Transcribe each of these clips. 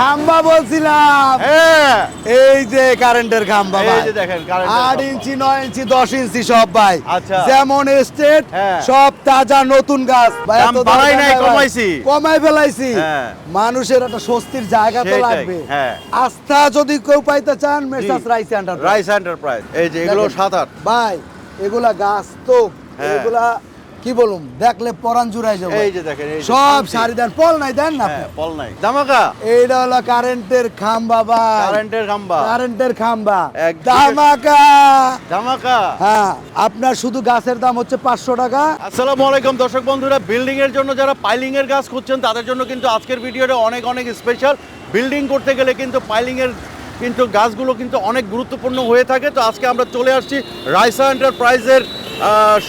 খাম্বা বলছিলাম হ্যাঁ এই যে কারেন্টের খাম্বা এই যে দেখেন আট ইঞ্চি নয় ইঞ্চি দশ ইঞ্চি সব ভাই আচ্ছা। যেমন স্টেট হ্যাঁ। সব তাজা নতুন গাছ। কমাইছি। কমাই ফেলাইছি হ্যাঁ। মানুষের একটা স্বস্তির জায়গা তো লাগবে। আস্থা যদি কেউ পাইতে চান Messrs rice centre rice enterprise এই যে এগুলো। সাত আট ভাই এগুলা গাছ তো। এগুলা কি বলুম? দেখলে পরান জুড়াই যাবে। এই যে দেখেন সব। সারি দেন পল নাই দেন না হ্যাঁ পল নাই। দামাকা? এইটা হলো কারেন্টের খাম্বা ভাই। কারেন্টের খাম্বা। কারেন্টের খাম্বা। দামাকা। দামাকা? হ্যাঁ আপনার শুধু গাছের দাম হচ্ছে পাঁচশো টাকা। আসসালামু আলাইকুম দর্শক বন্ধুরা। বিল্ডিং এর জন্য যারা পাইলিং এর কাজ খুঁজছেন তাদের জন্য কিন্তু আজকের ভিডিওটা অনেক অনেক স্পেশাল বিল্ডিং করতে গেলে কিন্তু পাইলিং এর কিন্তু গাছগুলো কিন্তু অনেক গুরুত্বপূর্ণ হয়ে থাকে। তো আজকে আমরা চলে আসছি রাইসা এন্টারপ্রাইজের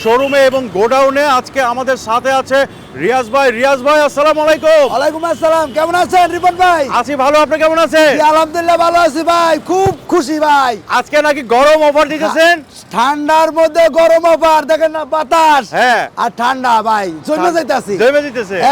শোরুমে এবং গোডাউনে আজকে আমাদের সাথে আছে রিয়াজ ভাই রিয়াজ ভাই আসসালামু আলাইকুম। ওয়ালাইকুম আসসালাম কেমন আছেন রিপন ভাই? আছি ভালো আপনি কেমন আছেন? আলহামদুলিল্লাহ ভালো আছি ভাই খুব খুশি ভাই। আজকে নাকি গরম অফার দিতেছেন? ঠান্ডার মধ্যে গরম অফার দেখেন না বাতাস। হ্যাঁ। আর ঠান্ডা ভাই জমে যাইতাছি। জমে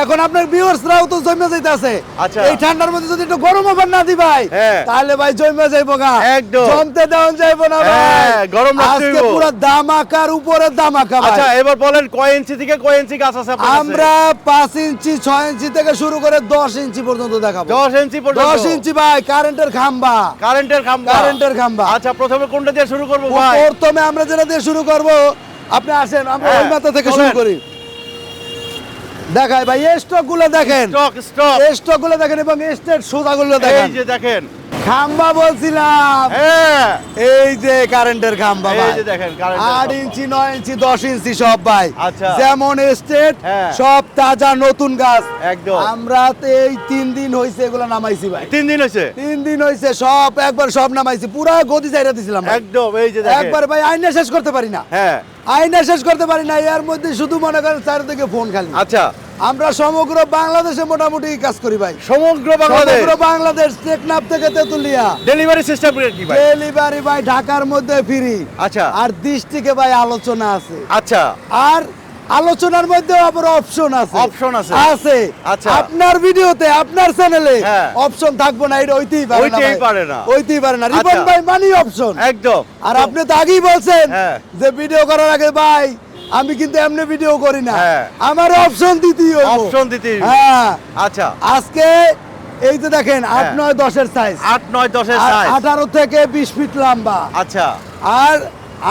এখন আপনার ভিউয়ার্সরাও তো জমে যাইতাছে। আচ্ছা। এই ঠান্ডার মধ্যে যদি একটু গরম অফার না দি ভাই হ্যাঁ। তাহলে ভাই জমে যাইবো গা। একদম। জমতে দেওয়া যাইবো না ভাই। হ্যাঁ, গরম আজকে। পুরো দামাকার উপরে দামাকা ভাই। আচ্ছা এবার বলেন কয় ইঞ্চি থেকে কয় ইঞ্চি গাছ আছে আপনার কাছে? আমরা পাঁচ ইঞ্চি ছয় ইঞ্চি থেকে শুরু করে দশ ইঞ্চি পর্যন্ত দেখাবো। দশ ইঞ্চি দশ ইঞ্চি ভাই কারেন্টের খাম্বা। কারেন্টের খাম্বা। কারেন্টের খাম্বা। আচ্ছা প্রথমে কোনটা দিয়ে শুরু করব প্রথমে আমরা যেটা দিয়ে শুরু করব আপনি আসেন আমরা হ্যাঁ, ওই মাথা থেকে শুরু করি। দেখাই ভাই এই স্টকগুলো দেখেন। স্টক স্টক এই স্টকগুলো দেখেন এবং স্টেট সোজা গুলো এই দেখেন। যে দেখেন। খাম্বা বলছিলাম। হ্যাঁ। এই যে কারেন্টের খাম্বা এই যে দেখেন আট ইঞ্চি নয় ইঞ্চি দশ ইঞ্চি সব ভাই। আচ্ছা। যেমন স্টেট হ্যাঁ। সব তাজা নতুন গাছ। একদম। আমরা এই তিন দিন হয়েছে এগুলো নামাইছি ভাই। তিন দিন হয়েছে তিন দিন হয়েছে সব একবার সব নামাইছি। পুরা গদি চাইরা দিছিলাম একদম এই যে একবার ভাই আইনা শেষ করতে পারি না। হ্যাঁ। আইনা শেষ করতে পারি না এর মধ্যে শুধু মনে করেন চারিদিকে ফোন খালি। আচ্ছা। আমরা সমগ্র বাংলাদেশে মোটামুটি কাজ করি ভাই। সমগ্র বাংলাদেশ সমগ্র বাংলাদেশ? টেকনাফ থেকে তেতুলিয়া। ডেলিভারি সিস্টেম কি ভাই? ডেলিভারি ভাই ঢাকার মধ্যে ফ্রি। আচ্ছা। আর দৃষ্টিকে ভাই আলোচনা আছে। আচ্ছা। আর আলোচনার মধ্যে আবার অপশন আছে। অপশন আছে। আছে। আচ্ছা। আপনার ভিডিওতে আপনার চ্যানেলে। অপশন থাকব না এটা হইতেই পারে না হইতেই পারে না। হইতেই পারে না। রিপন আচ্ছা। ভাই মানি অপশন একদম। আর আপনি তো আগেই বলছেন হ্যাঁ। যে ভিডিও করার আগে ভাই আমি কিন্তু এমনি ভিডিও করি না। হ্যাঁ। আমার অপশন দিতেই অপশন দিতে হ্যাঁ। আচ্ছা। আজকে এই যে দেখেন আট হ্যাঁ। নয় দশের সাইজ আট নয় দশের সাইজ আঠারো থেকে বিশ ফিট লম্বা। আচ্ছা। আর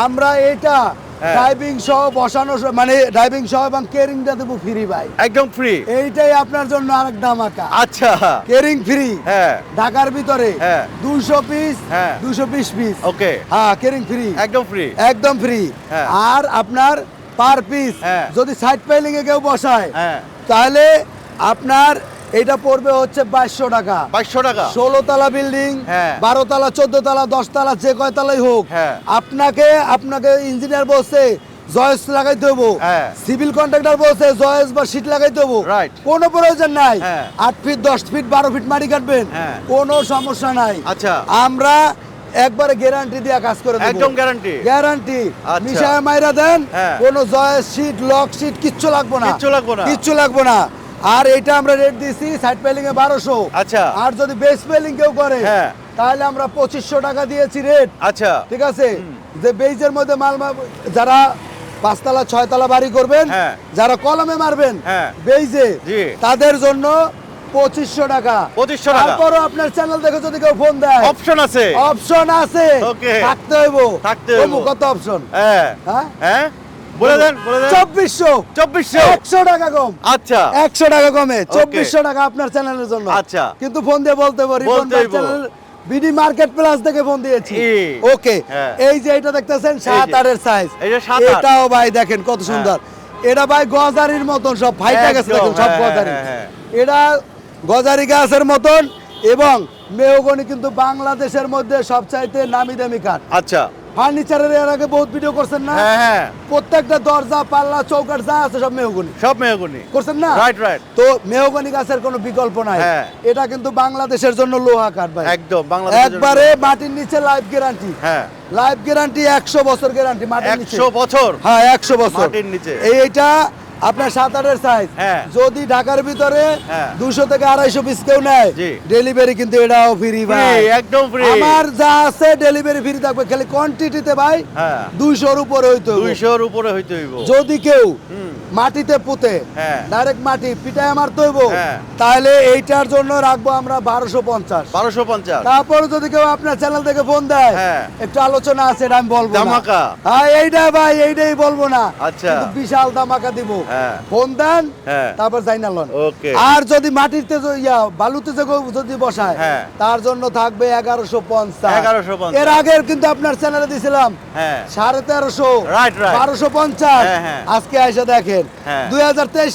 আমরা এটা হ্যাঁ। ড্রাইভিং সহ বসানো মানে ড্রাইভিং সহ এবং কেরিংটা দেবো ফ্রি ভাই। একদম ফ্রি এইটাই আপনার জন্য আরেক ধামাকা। আচ্ছা। কেরিং ফ্রি হ্যাঁ। ঢাকার ভিতরে হ্যাঁ। দুশো পিস হ্যাঁ। দুশো বিশ পিস ওকে হ্যাঁ কেরিং ফ্রি একদম ফ্রি একদম ফ্রি হ্যাঁ। আর আপনার পার পিস হ্যাঁ। যদি সাইড পেলিং এ কেউ বসায় হ্যাঁ তাহলে আপনার এটা পড়বে হচ্ছে বাইশশো টাকা বাইশশো টাকা ষোলো তলা বিল্ডিং হ্যাঁ। বারো তলা চোদ্দ তলা দশ তলা যে কয় তলাই হোক। আপনাকে আপনাকে ইঞ্জিনিয়ার বলছে জয়েস লাগাইতে হ্যাঁ। সিভিল কন্ট্রাক্টর বলছে জয়েস বা শীট লাগাইতে Right. কোনো প্রয়োজন নাই। আট ফিট দশ ফিট বারো ফিট মাটি কাটবেন। কোনো সমস্যা নাই আচ্ছা। আমরা একবারে গ্যারান্টি দিয়ে কাজ করে দেবো একদম গ্যারান্টি গ্যারান্টি। মিশায় মাইরা দেন হ্যাঁ। কোনো জয়েস শীট লক শীট কিচ্ছু লাগবে না কিচ্ছু লাগবে না। কিচ্ছু লাগবে না আর এটা আমরা রেট দিছি সাইড পেলিং এ বারোশো আচ্ছা। আর যদি বেস পেলিং কেউ করে হ্যাঁ। তাহলে আমরা পঁচিশশো টাকা দিয়েছি রেট আচ্ছা ঠিক আছে যে বেজের মধ্যে মাল যারা পাঁচতলা ছয়তলা বাড়ি করবেন হ্যাঁ। যারা কলমে মারবেন হ্যাঁ। বেজে তাদের জন্য পঁচিশশো টাকা। 2500 টাকা। তারপরও আপনার চ্যানেল দেখে যদি কেউ ফোন দেয় অপশন আছে। অপশন আছে। থাকতে হইব। থাকতে হইব। কত অপশন হ্যাঁ। হ্যাঁ? হ্যাঁ? বলে দেন বলে দেন। চব্বিশশো। চব্বিশশো। একশো টাকা কম। আচ্ছা। একশো টাকা কমে। চব্বিশশো টাকা আপনার চ্যানেলের জন্য। আচ্ছা। কিন্তু ফোন দিয়ে বলতে পারি বিডি মার্কেট প্লাস থেকে ফোন দিয়েছি। ওকে। হ্যাঁ। এই যে এটা দেখতেছেন সাত। আটের সাইজ। এটাও ভাই দেখেন কত সুন্দর। এটা ভাই গজারির মতন সব ফাইটা গেছে দেখুন সব হ্যাঁ, গজারি। হ্যাঁ, হ্যাঁ। এটা গজারি গাছের মতন এবং মেহগনি কিন্তু বাংলাদেশের মধ্যে সবচাইতে নামি দামি কাঠ। আচ্ছা। ফার্নিচারের এর আগে বহুত ভিডিও করছেন না? হ্যাঁ হ্যাঁ। প্রত্যেকটা দরজা পাল্লা চৌকাট যা আছে সব মেহগনি। সব মেহগুনি। করছেন না? রাইট রাইট তো মেহগনি গাছের কোনো বিকল্প নাই। হ্যাঁ। এটা কিন্তু বাংলাদেশের জন্য লোহা কাঠ ভাই। একদম বাংলাদেশ একবারে মাটির নিচে লাইফ গ্যারান্টি হ্যাঁ। লাইফ গ্যারান্টি একশো বছর গ্যারান্টি মাটির নিচে। একশো বছর? হ্যাঁ একশো বছর। মাটির নিচে। এই এটা আপনার সাত আটের সাইজ হ্যাঁ। যদি ঢাকার ভিতরে হ্যাঁ। দুশো থেকে আড়াইশো পিস কেউ নেয় ডেলিভারি কিন্তু এটাও ফ্রি ভাই একদম ফ্রি আমার যা আছে ডেলিভারি ফ্রি থাকবে খালি কোয়ান্টিটিতে ভাই হ্যাঁ দুইশোর উপরে হইতে। দুইশোর উপরে হইতে হইব যদি কেউ। মাটিতে পুঁতে হ্যাঁ। ডাইরেক্ট মাটি পিটায় মারতে হইব হ্যাঁ। তাহলে এইটার জন্য রাখব আমরা বারোশো পঞ্চাশ বারোশো পঞ্চাশ তারপরে যদি কেউ আপনার চ্যানেল থেকে ফোন দেয় হ্যাঁ। একটু আলোচনা আছে এটা আমি বলব ধামাকা। হ্যাঁ এইটা ভাই এইটাই বলব না আচ্ছা। বিশাল দামাকা দিব। ফোন দেন। তারপর যাই না লন ওকে আর যদি মাটিতে ইয়া বালুতে যে যদি বসায়। তার জন্য থাকবে এগারোশো পঞ্চাশ 1150 এর আগের কিন্তু আপনার চ্যানেলে দিছিলাম সাড়ে তেরোশো. বারোশো পঞ্চাশ। আজকে এসে দেখেন হ্যাঁ। দুই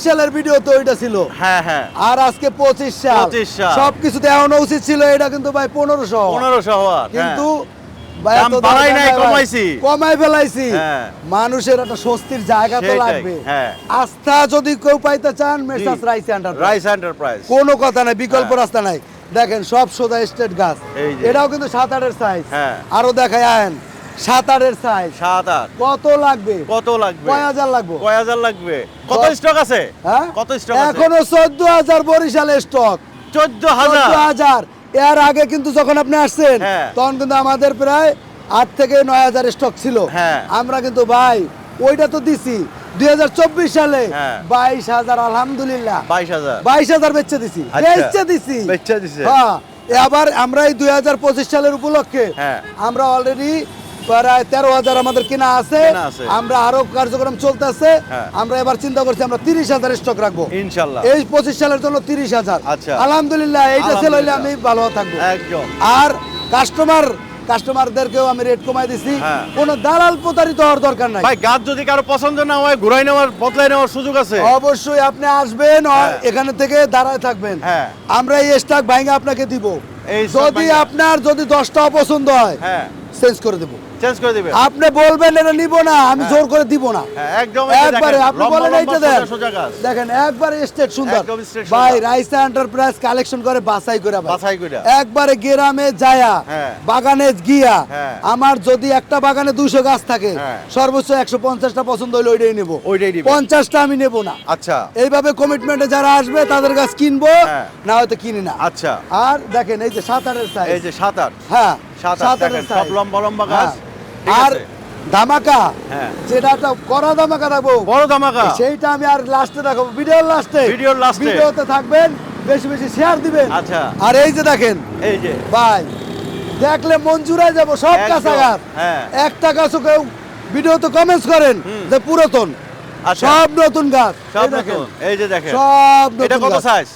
সালের ভিডিও তো ওইটা ছিল। হ্যাঁ হ্যাঁ। আর আজকে পঁচিশ সাল। 25 সাল। সবকিছুতে এমন উচিত ছিল এটা কিন্তু ভাই পনেরোশো পনেরোশো কিন্তু। কমাই ফেলাইছি। মানুষের একটা স্বস্তির জায়গা তো লাগবে। আস্থা যদি কেউ পাইতে চান রাইস রাইস এন্টারপ্রাইজ কোনো কথা নাই বিকল্প। রাস্তা নাই। দেখেন সব সোজা স্টেট গাছ। এটাও কিন্তু সাত আটের সাইজ। আরও দেখায় আয়েন। সাত আটের সাইজ সাত আট। কত লাগবে? কত লাগবে? কয় হাজার লাগবে? কয় হাজার লাগবে? কত স্টক আছে? হ্যাঁ? কত স্টক আছে? এখনও চোদ্দ হাজার বরিশালে স্টক চোদ্দ হাজার? হাজার। এর আগে কিন্তু যখন আপনি আসছেন হ্যাঁ। তখন কিন্তু আমাদের প্রায় আট থেকে নয় হাজার স্টক ছিল। হ্যাঁ। আমরা কিন্তু ভাই ওইটা তো দিছি। দুই হাজার চব্বিশ সালে হ্যাঁ। বাইশ হাজার আলহামদুলিল্লাহ। বাইশ হাজার। বাইশ হাজার বেচে দিছি। আচ্ছা। বেচে দিছি। বেচে দিছে। হ্যাঁ। আবার আমরা এই দুই হাজার পঁচিশ সালের উপলক্ষে। আমরা অলরেডি প্রায় তেরো হাজার আমাদের কেনা আছে। আমরা আরও কার্যক্রম চলতেছে। হ্যাঁ। আমরা এবার চিন্তা করছি আমরা তিরিশ হাজার স্টক রাখব। ইনশাল্লাহ। এই পঁচিশ সালের জন্য তিরিশ হাজার। আচ্ছা। আলহামদুলিল্লাহ এইটা সেল হইলে আমি ভালো থাকব। আর কাস্টমার কাস্টমারদেরকেও আমি রেট কমাই দিছি। হ্যাঁ। কোনো দালাল প্রতারিত হওয়ার দরকার নাই। ভাই গাছ যদি কারও পছন্দ না হয় ঘুরাই নেওয়ার বদলাই নেওয়ার সুযোগ আছে? অবশ্যই আপনি আসবেন হ্যাঁ। এখানে থেকে দাঁড়ায় থাকবেন। আমরা এই স্টক ভাঙে আপনাকে দিব। যদি আপনার যদি দশটা অপছন্দ হয় হ্যাঁ। চেঞ্জ করে দেবো। চেঞ্জ করে দিবে আপনি বলবেন এটা নিব না আমি জোর করে দিব না হ্যাঁ, একদম একবারে আপনি বলেন এইটা দেন দেখেন একবারে স্টেট সুন্দর ভাই। রাইসা এন্টারপ্রাইজ কালেকশন করে বাছাই করে বাছাই কইরা। একবারে গ্রামে যায়া হ্যাঁ। বাগানে গিয়া হ্যাঁ। আমার যদি একটা বাগানে দুশো গাছ থাকে হ্যাঁ। সর্বোচ্চ একশো পঞ্চাশটা পছন্দ হইলে ওইটাই নেব ওইটাই নিবে। পঞ্চাশটা আমি নেব না আচ্ছা এইভাবে কমিটমেন্টে যারা আসবে তাদের গাছ কিনবো হ্যাঁ। না হয়তো কিনি না আচ্ছা আর দেখেন এই যে সাঁতারের সাইজ এই যে সাত আট হ্যাঁ সাত আট সাঁতারের দেখেন, সব লম্বা লম্বা হ্যাঁ। গাছ আর ধামাকা হ্যাঁ। যেটা একটা করা ধামাকা থাকব বড় ধামাকা? সেইটা আমি আর লাস্টে দেখাবো ভিডিওর লাস্টে ভিডিওর এ। ভিডিওতে থাকবেন বেশি বেশি শেয়ার দিবেন। আচ্ছা। আর এই যে দেখেন এই যে। ভাই দেখলে জুড়ায় যাব সব গাছ হ্যাঁ। একটা গাছও কেউ ভিডিওতে কমেন্টস করেন যে পুরাতন। আচ্ছা। সব নতুন গাছ। সব দেখেন, এই যে দেখেন। সব এটা কত সাইজ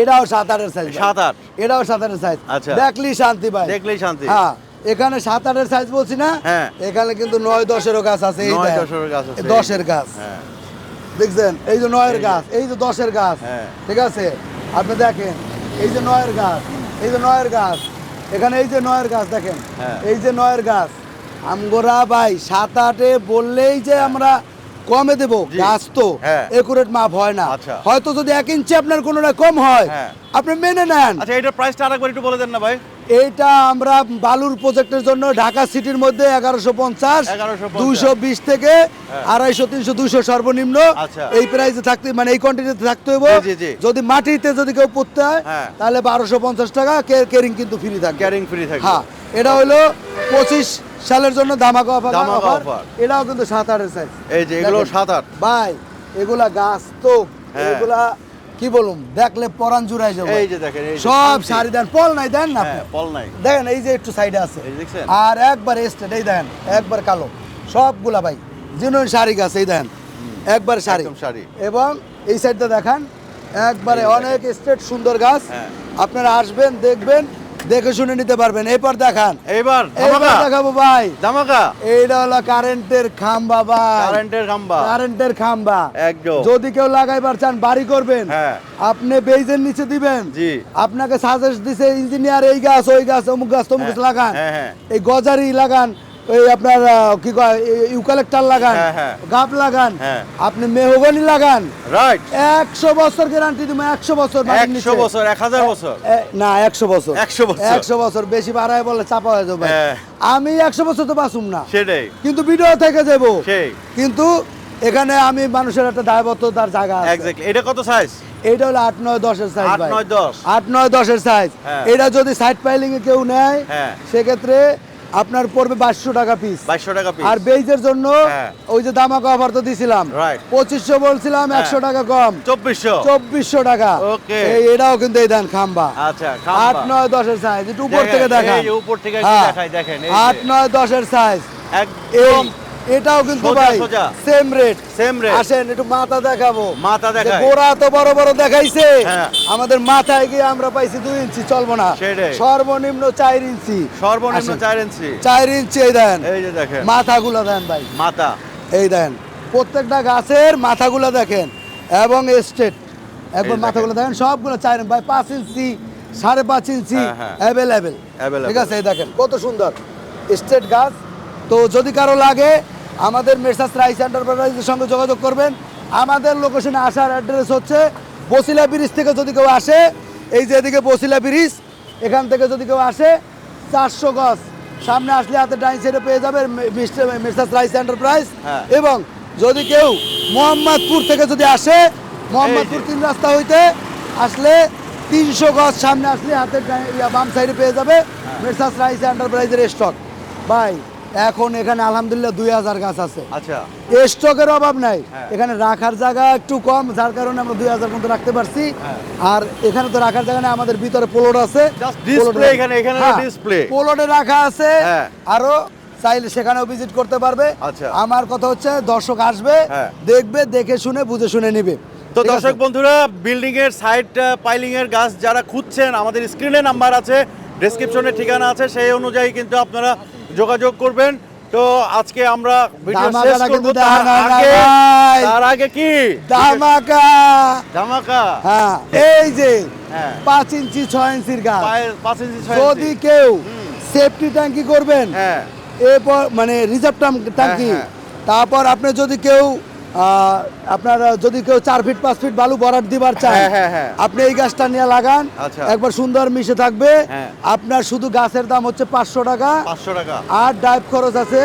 এটাও সাত আটের সাইজ সাত আট। এটাও সাত আটের সাইজ আচ্ছা। দেখলি শান্তি ভাই। দেখলেই শান্তি। হ্যাঁ। এখানে সাত আটের সাইজ বলছি না হ্যাঁ। এখানে কিন্তু নয় দশেরও গাছ আছে। দশের গাছ হ্যাঁ দেখছেন এই যে নয়ের গাছ এই যে দশের গাছ হ্যাঁ। ঠিক আছে আপনি দেখেন এই যে নয়ের গাছ এই যে নয়ের গাছ এখানে এই যে নয়ের গাছ দেখেন। এই যে নয়ের গাছ আমগোরা ভাই সাত আটে বললেই যে আমরা কমে দেব। গাছ তো। একুরেট মাপ হয় না আচ্ছা। হয়তো যদি এক ইঞ্চি আপনার কোনোটা কম হয় হ্যাঁ। আপনি মেনে নেন আচ্ছা এটার প্রাইসটা আরেকবার একটু বলে দেন না ভাই এইটা আমরা বালুর প্রজেক্টের জন্য ঢাকা সিটির মধ্যে এগারোশো পঞ্চাশ 1150 দুইশো বিশ থেকে হ্যাঁ। আড়াইশো তিনশো দুইশো সর্বনিম্ন আচ্ছা। এই প্রাইসে থাকতে মানে এই কোয়ান্টিটিতে থাকতে হবে। যদি মাটিতে যদি কেউ পড়তে হয় হ্যাঁ। তাহলে বারোশো পঞ্চাশ টাকা কেরিং কিন্তু ফ্রি থাকবে ক্যারিং ফ্রি থাকে হ্যাঁ এটা হলো পঁচিশ সালের জন্য ধামাকা অফার। এটাও কিন্তু সাত আটের সাইজ এই যে এগুলো সাত আট ভাই এগুলা গাছ তো হ্যাঁ। এগুলা কি বলুম? দেখলে পরান জুড়াই যাবে। এই যে দেখেন এই সব সারি শাড়ি দেন পল নাই দেন না। হ্যাঁ পল নাই। দেখেন এই যে একটু সাইডে আছে। আর একবার স্টেট এই দেখেন একবার কালো। সবগুলা ভাই জেনুইন শাড়ি গাছ এই দেখেন একবার শাড়ি। শাড়ি। এবং এই সাইডটা দেখান একবারে অনেক স্টেট সুন্দর গাছ। হ্যাঁ। আপনারা আসবেন দেখবেন দেখে শুনে নিতে পারবেন। এরপর দেখান। এইবার এইবার দেখাবো ভাই। ধামাকা। এইটা হলো কারেন্টের খাম্বা ভাই। কারেন্টের খাম্বা। কারেন্টের খাম্বা। একদম। যদি কেউ লাগাইবার চান বাড়ি করবেন। হ্যাঁ। আপনি বেইজের নিচে দিবেন। জি। আপনাকে সাজেস্ট দিছে ইঞ্জিনিয়ার এই গাছ ওই গাছ অমুক গাছ তমুক গাছ হ্যাঁ, লাগান। হ্যাঁ। এই গজারি লাগান এই আপনার কি কয় ইউকালেক্টার লাগান হ্যাঁ, হ্যাঁ। লাগান হ্যাঁ। আপনি মেহগনি লাগান। রাইট একশো বছর গ্যারান্টি দিব একশো বছর একশো বছর এক হাজার বছর। না একশো বছর। 100 বছর। একশো বছর বেশি বাড়ায় বলে চাপা হয়ে যাবে। আমি একশো বছর তো বাঁচুম না। সেটাই। কিন্তু ভিডিও থেকে যাব। কিন্তু এখানে আমি মানুষের একটা দায়বদ্ধতার জায়গা এক্স্যাক্টলি এটা কত সাইজ এটা হলো আট নয় দশের সাইজ আট নয় দশ। আট নয় দশের সাইজ। এটা যদি সাইড পাইলিং এ কেউ নেয়। সেক্ষেত্রে আপনার পড়বে বাইশশো টাকা পিস বাইশশো টাকা পিস আর বেইজের জন্য হ্যাঁ। ওই যে দামাকা অফার তো দিছিলাম। পঁচিশশো বলছিলাম হ্যাঁ। একশো টাকা কম। চব্বিশশো। চব্বিশশো টাকা. এটাও কিন্তু এই দেন খাম্বা। আচ্ছা আট নয় দশের সাইজ একটু উপর থেকে দেখা উপর থেকে হ্যাঁ। দেখাই, দেখেন, আট নয় দশের সাইজ একদম এটাও কিন্তু ভাই সেম রেট Same rate। আসেন একটু মাথা দেখাবো। মাথা যে দেখায়। গোড়া তো বড় বড় দেখাইছে। হ্যাঁ। আমাদের মাথায় গিয়ে আমরা পাইছি দুই ইঞ্চি চলবো না। সর্বনিম্ন চার ইঞ্চি। সর্বনিম্ন আসেন। চার ইঞ্চি। চার ইঞ্চি এই দেন। এই যে দেখেন। মাথাগুলো দেন ভাই। মাথা। এই দেন। প্রত্যেকটা গাছের মাথাগুলো দেখেন। এবং স্টেট একবার দেখেন। মাথাগুলো দেখেন সবগুলো চার ভাই পাঁচ ইঞ্চি সাড়ে পাঁচ ইঞ্চি হ্যাঁ, হ্যাঁ। অ্যাভেলেবেল ঠিক আছে এই দেখেন কত সুন্দর। স্টেট গাছ। তো যদি কারও লাগে আমাদের মেসাস রাইস এন্টারপ্রাইজের সঙ্গে যোগাযোগ করবেন। আমাদের লোকেশনে আসার অ্যাড্রেস হচ্ছে বসিলা ব্রিজ থেকে যদি কেউ আসে এই যে এদিকে বসিলা ব্রিজ এখান থেকে যদি কেউ আসে চারশো গজ। সামনে আসলে হাতে ডাইন সাইডে পেয়ে যাবে মেসাস রাইস এন্টারপ্রাইজ। হ্যাঁ। এবং যদি কেউ মোহাম্মদপুর থেকে যদি আসে মোহাম্মদপুর তিন রাস্তা হইতে আসলে তিনশো গজ সামনে আসলে হাতে বাম সাইডে পেয়ে যাবে হ্যাঁ। মেসাস রাইস এন্টারপ্রাইজের স্টক ভাই এখন এখানে আলহামদুলিল্লাহ দুই হাজার গাছ আছে আচ্ছা স্টকের অভাব নাই হ্যাঁ। এখানে রাখার জায়গা একটু কম যার কারণে আমরা দুই হাজার মতো রাখতে পারছি হ্যাঁ। আর এখানে তো রাখার জায়গা নেই আমাদের ভিতরে পোলট আছে পোলটে- হ্যাঁ, রাখা আছে। আরও চাইলে সেখানেও ভিজিট করতে পারবে আচ্ছা। আমার কথা হচ্ছে দর্শক আসবে। দেখবে দেখে শুনে বুঝে শুনে নিবে তো দর্শক বন্ধুরা বিল্ডিং এর সাইড পাইলিং এর গাছ যারা খুঁজছেন আমাদের স্ক্রিনে নাম্বার আছে ডেসক্রিপশনে ঠিকানা আছে সেই অনুযায়ী কিন্তু আপনারা যোগাযোগ করবেন। তো আজকে আমরা ভিডিও শেষ করব। তার আগে তার আগে কি? ধামাকা। ধামাকা? হ্যাঁ এই যে হ্যাঁ। পাঁচ ইঞ্চি ছয় ইঞ্চির গাছ। ইঞ্চি যদি কেউ সেফটি ট্যাঙ্কি করবেন হ্যাঁ। এরপর মানে রিজার্ভ ট্যাঙ্কি হ্যাঁ। তারপর আপনি যদি কেউ আপনার যদি কেউ চার ফিট পাঁচ ফিট বালু বরাট দিবার চান হ্যাঁ, হ্যাঁ, হ্যাঁ। আপনি এই গাছটা নিয়ে লাগান আচ্ছা। একবার সুন্দর মিশে থাকবে। আপনার শুধু গাছের দাম হচ্ছে পাঁচশো টাকা পাঁচশো টাকা আর ডাইভ খরচ আছে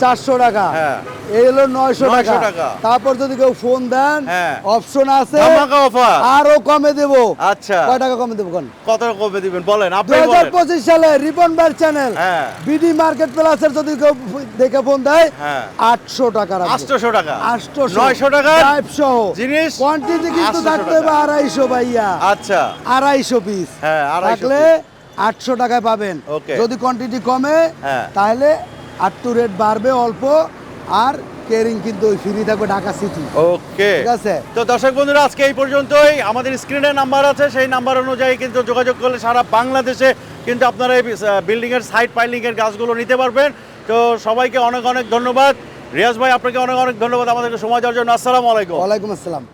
চারশো টাকা। হ্যাঁ। এই হলো নয়শো টাকা। তারপর যদি কেউ ফোন দেন হ্যাঁ। অপশন আছে ধামাকা অফার আরও কমে দেবো। আচ্ছা। কয় টাকা কমে দেবো কোন? কত কবে দিবেন? বলেন দুই হাজার পঁচিশ সালে রিবন বার চ্যানেল হ্যাঁ। বিডি মার্কেট প্লাসের যদি কেউ দেখে ফোন দেয় হ্যাঁ। আটশো টাকা। আটশোশো টাকা। আটশোশো। নয়শো টাকা সহ। জিনিস কোয়ান্টিটি কিন্তু থাকতে হবে আড়াইশো ভাইয়া। আচ্ছা। আড়াইশো পিস হ্যাঁ, 250 থাকলে আটশো টাকায় পাবেন। যদি কোয়ান্টিটি কমে হ্যাঁ। তাহলে আটটু রেট বাড়বে অল্প আর কেয়ারিং কিন্তু ওই ফ্রি থাকবে ঢাকা সিটি ওকে ঠিক আছে? তো দর্শক বন্ধুরা আজকে এই পর্যন্তই। আমাদের স্ক্রিনে নাম্বার আছে সেই নাম্বার অনুযায়ী কিন্তু যোগাযোগ করলে সারা বাংলাদেশে কিন্তু আপনারা এই বিল্ডিংয়ের সাইড পাইলিংয়ের গাছগুলো নিতে পারবেন। তো সবাইকে অনেক অনেক ধন্যবাদ। রিয়াজ ভাই আপনাকে অনেক অনেক ধন্যবাদ আমাদেরকে সময় দেওয়ার জন্য। আসসালামু আলাইকুম। ওয়ালাইকুম আসসালাম।